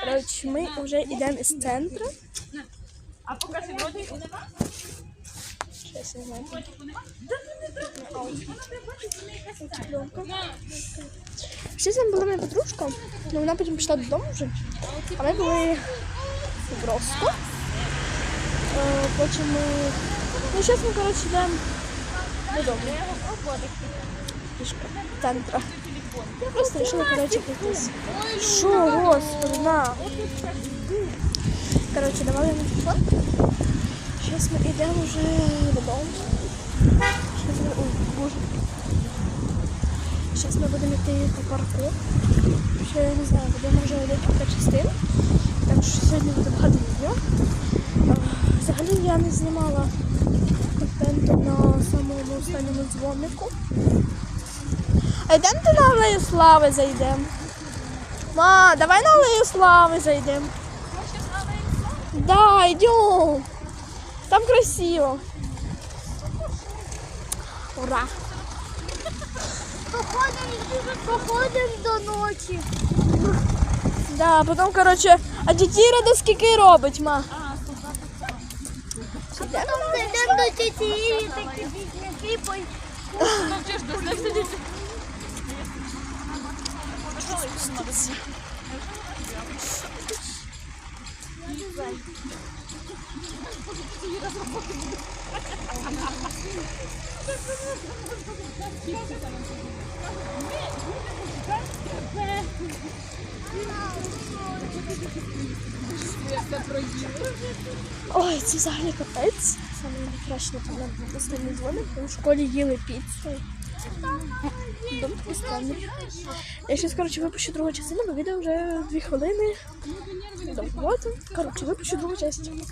Коротше, ми вже йдемо із центру. А покажи вроді. Щас я знаю. Всі з нами була моя подружка, але вона потім пішла додому вже. А ми були в Роско. Е, Потім ми. Ну, зараз ми, коротше, йдемо додому. Пішки. Центра. Я просто вирішила, коротше, пройтись. Що, господи, на. Коротше, давай телефон. Зараз ми йдемо вже додому. Щас ми... Ой, боже. Зараз ми будемо йти по парку. Ще я не знаю, будемо вже декілька частин. Так що сьогодні буде багато відео. Взагалі я не знімала контенту на самому останньому дзвонику. А йдемо ти на алею слави зайдемо. Ма, давай на алею слави зайдемо. Да, идем. Там красиво. Ура. Походимо до ночі. Да, потом, короче, а тітіра до скільки робить, ма? Йдемо до Ірі, такі бідняки, бо Ой, це взагалі капець. Саме найкраще напевно, був останній дзвоник. Ми в школі їли піцу. Я зараз, коротше, випущу другу частину, бо відео вже дві хвилини. Коротше, випущу другу частину.